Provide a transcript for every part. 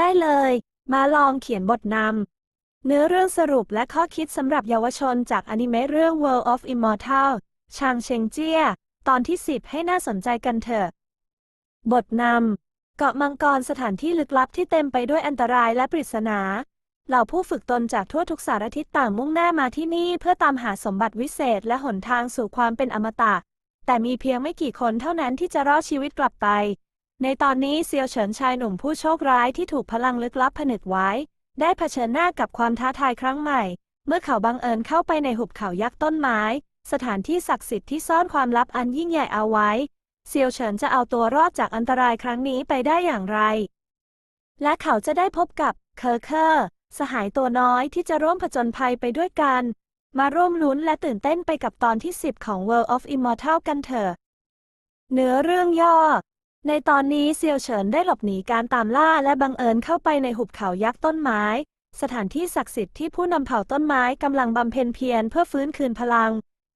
ได้เลย มาลองเขียนบทนำ เนื้อเรื่องสรุปและข้อคิดสำหรับเยาวชนจากอนิเมะเรื่อง World of Immortal ชางเชงเจียตอนที่ 10 ให้น่าสนใจกันเถอะ บทนำ เกาะมังกรสถานที่ลึกลับที่เต็มไปด้วยอันตรายและปริศนา เหล่าผู้ฝึกตนจากทั่วทุกสารทิศต่างมุ่งหน้ามาที่นี่เพื่อตามหาสมบัติวิเศษและหนทางสู่ความเป็นอมตะ แต่มีเพียงไม่กี่คนเท่านั้นที่จะรอดชีวิตกลับไป ในตอนนี้เซียวเฉินชายหนุ่มผู้โชคร้ายที่ถูกพลังลึกลับผนึกไว้ ได้เผชิญหน้ากับความท้าทายครั้งใหม่ เมื่อเขาบังเอิญเข้าไปในหุบเขายักษ์ต้นไม้ สถานที่ศักดิ์สิทธิ์ที่ซ่อนความลับอันยิ่งใหญ่เอาไว้ เซียวเฉินจะเอาตัวรอดจากอันตรายครั้งนี้ไปได้อย่างไร และเขาจะได้พบกับเคอร์เคอร์สหายตัวน้อยที่จะร่วมผจญภัยไปด้วยกัน มาร่วมลุ้นและตื่นเต้นไปกับตอนที่ 10 ของ World of Immortal กันเถอะ เนื้อเรื่องย่อ ในตอนนี้เซียวเฉินได้หลบหนีการตามล่าและบังเอิญเข้าไปในหุบเขายักษ์ต้นไม้ สถานที่ศักดิ์สิทธิ์ที่ผู้นำเผ่าต้นไม้กำลังบำเพ็ญเพียรเพื่อฟื้นคืนพลัง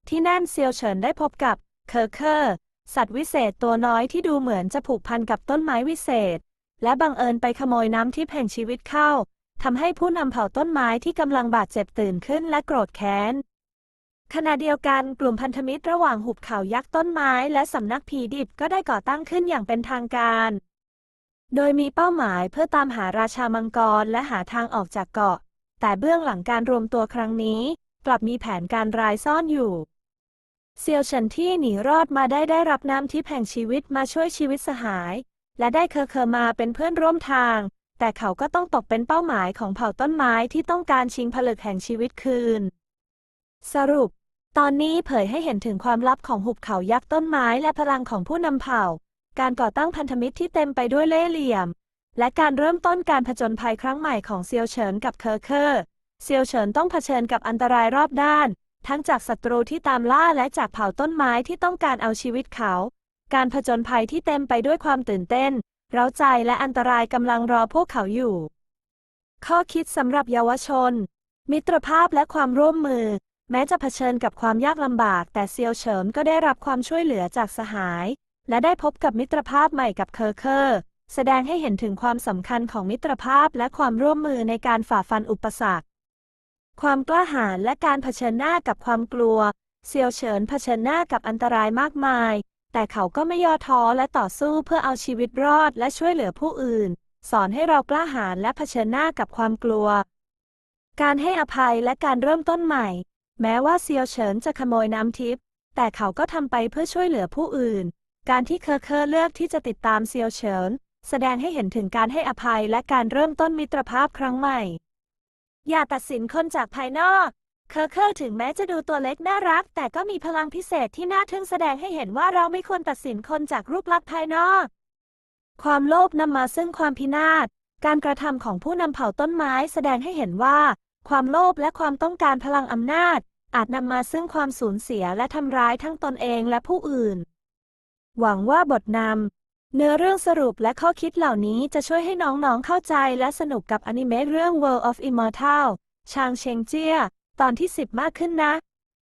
ที่นั่นเซียวเฉินได้พบกับเคอร์เคอร์ สัตว์วิเศษตัวน้อยที่ดูเหมือนจะผูกพันกับต้นไม้วิเศษ และบังเอิญไปขโมยน้ำทิพย์แห่งชีวิตเข้าทำให้ผู้นำเผ่าต้นไม้ที่กำลังบาดเจ็บตื่นขึ้นและโกรธแค้น ขณะเดียวกันกลุ่มพันธมิตรระหว่างหุบเขายักษ์ต้นไม้และสำนักผีดิบก็ได้ก่อตั้งขึ้นอย่างเป็นทางการ โดยมีเป้าหมายเพื่อตามหาราชามังกรและหาทางออกจากเกาะ แต่เบื้องหลังการรวมตัวครั้งนี้ กลับมีแผนการรายซ่อนอยู่ เซียวเฉินที่หนีรอดมาได้ได้รับน้ำทิพย์แห่งชีวิตมาช่วยชีวิตสหาย และได้เคอเคอมาเป็นเพื่อนร่วมทาง แต่เขาก็ต้องตกเป็นเป้าหมายของเผ่าต้นไม้ที่ต้องการชิงผลึกแห่งชีวิตคืน สรุป ตอนนี้เผยให้เห็นถึงความลับของหุบเขายักษ์ต้นไม้และพลังของผู้นำเผ่า การก่อตั้งพันธมิตรที่เต็มไปด้วยเล่ห์เหลี่ยม และการเริ่มต้นการผจญภัยครั้งใหม่ของเซียวเฉินกับเคอเคอร์เซียวเฉินต้องเผชิญกับอันตรายรอบด้าน ทั้งจากศัตรูที่ตามล่าและจากเผ่าต้นไม้ที่ต้องการเอาชีวิตเขา การผจญภัยที่เต็มไปด้วยความตื่นเต้น เร้าใจและอันตรายกำลังรอพวกเขาอยู่ ข้อคิดสำหรับเยาวชน มิตรภาพและความร่วมมือ แม้จะเผชิญกับความยากลำบาก แต่เซียวเฉินก็ได้รับความช่วยเหลือจากสหาย และได้พบกับมิตรภาพใหม่กับเคอร์เคอร์ แสดงให้เห็นถึงความสำคัญของมิตรภาพและความร่วมมือในการฝ่าฟันอุปสรรค ความกล้าหาญและการเผชิญหน้ากับความกลัว เซียวเฉินเผชิญหน้ากับอันตรายมากมาย แต่เขาก็ไม่ย่อท้อและต่อสู้เพื่อเอาชีวิตรอดและช่วยเหลือผู้อื่น สอนให้เรากล้าหาญและเผชิญหน้ากับความกลัว การให้อภัยและการเริ่มต้นใหม่ แม้ว่าเซียวเฉินจะขโมยน้ำทิพย์แต่เขาก็ทำไปเพื่อช่วยเหลือผู้อื่น การที่เคอเคอร์เลือกที่จะติดตามเซียวเฉิน แสดงให้เห็นถึงการให้อภัยและการเริ่มต้นมิตรภาพครั้งใหม่ อย่าตัดสินคนจากภายนอก เคอร์เคอร์ถึงแม้จะดูตัวเล็กน่ารัก แต่ก็มีพลังพิเศษที่น่าทึ่งแสดงให้เห็นว่าเราไม่ควรตัดสินคนจากรูปลักษณ์ภายนอก ความโลภนำมาซึ่งความพินาศการกระทำของผู้นำเผ่าต้นไม้แสดงให้เห็นว่า ความโลภและความต้องการพลังอำนาจ อาจนำมาซึ่งความสูญเสียและทำร้ายทั้งตนเองและผู้อื่น หวังว่าบทนำเนื้อเรื่องสรุปและข้อคิดเหล่านี้จะช่วยให้น้องๆเข้าใจและสนุกกับอนิเมะเรื่อง World of Immortal ชางเชงเจีย ตอนที่ 10 มากขึ้นนะ